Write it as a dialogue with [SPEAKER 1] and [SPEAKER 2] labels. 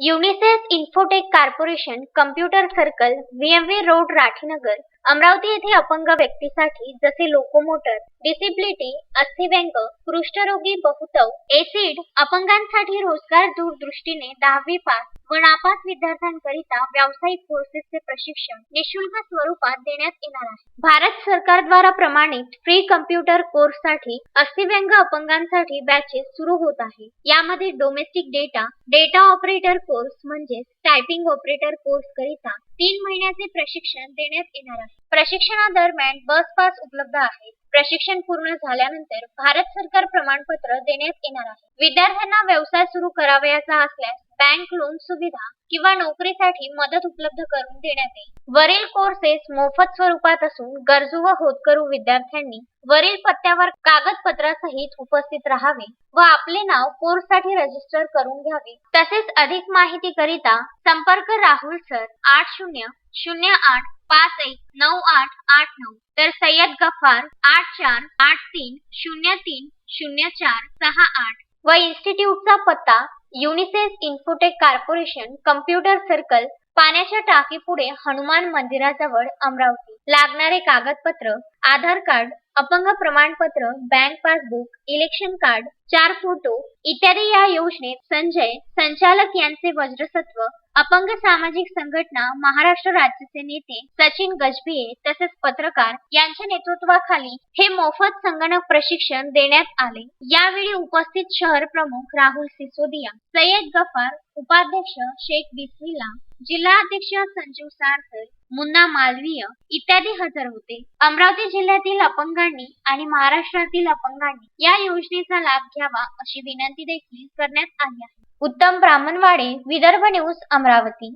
[SPEAKER 1] UNICEF Infotech Corporation computer circle VMV road Rathinagar Amravati येथे अपंग व्यक्तीसाठी जसे लोकोमोटर डिसिबिलिटी अस्थिव्यंग कुष्ठरोगी बहुतव एसिड अपंगांसाठी रोजगार दूरदृष्टीने दहावी पास व नापास विद्यार्थ्यांकरिता व्यावसायिक कोर्सेसचे प्रशिक्षण निशुल्क स्वरूपात देण्यात येणार आहे. भारत सरकारद्वारा प्रमाणित फ्री कम्प्युटर कोर्ससाठी अस्थिव्यंग अपंगांसाठी बॅचेस सुरू होत आहे. यामध्ये domestic data data operator course म्हणजेच टायपिंग ऑपरेटर कोर्स करिता तीन महिन्याचे प्रशिक्षण देण्यात येणार आहे. प्रशिक्षणादरम्यान बस पास उपलब्ध आहे प्रशिक्षण पूर्ण झाल्यानंतर भारत सरकार प्रमाणपत्र देण्यात येणार आहे. विद्यार्थ्यांना व्यवसाय सुरू करावयाचा असल्यास बँक लोन सुविधा किंवा नोकरीसाठी मदत उपलब्ध करून देण्यात येईल. वरील कोर्सेस मोफत स्वरूपात असून गरजू व होतकरू विद्यार्थ्यांनी वरील पत्त्यावर कागदपत्रासहित उपस्थित राहावे व आपले नाव कोर्ससाठी रजिस्टर करून घ्यावे. तसेच अधिक माहिती करिता संपर्क राहुल सर आठ शून्य शून्य आठ पाच एक नऊ आठ आठ नऊ. तर सय्यद गफ्फार आठ चार आठ तीन शून्य तीन शून्य चार सहा आठ व इन्स्टिट्यूटचा पत्ता UNICEF Infotech Corporation computer circle पाण्याच्या टाकीपुढे हनुमान मंदिराजवळ अमरावती. लागणारे कागदपत्र आधार कार्ड अपंग प्रमाणपत्र बँक पासबुक इलेक्शन कार्ड चार फोटो इत्यादी या योजनेत संजय संचालक यांचे वज्रसत्व अपंग सामाजिक संघटना महाराष्ट्र राज्याचे नेते सचिन गजभिये तसेच पत्रकार यांच्या नेतृत्वाखाली हे मोफत संगणक प्रशिक्षण देण्यात आले. यावेळी उपस्थित शहर प्रमुख राहुल सिसोदिया सय्यद गफार उपाध्यक्ष शेख बिस्मिल्ला जिल्हाध्यक्ष संजीव सारकर मुन्ना मालवीय इत्यादी हजर होते. अमरावती जिल्ह्यातील अपंगांनी आणि महाराष्ट्रातील अपंगांनी या योजनेचा लाभ घ्यावा अशी विनंती देखील करण्यात आली आहे. उत्तम ब्राह्मणवाडे विदर्भ न्यूज अमरावती.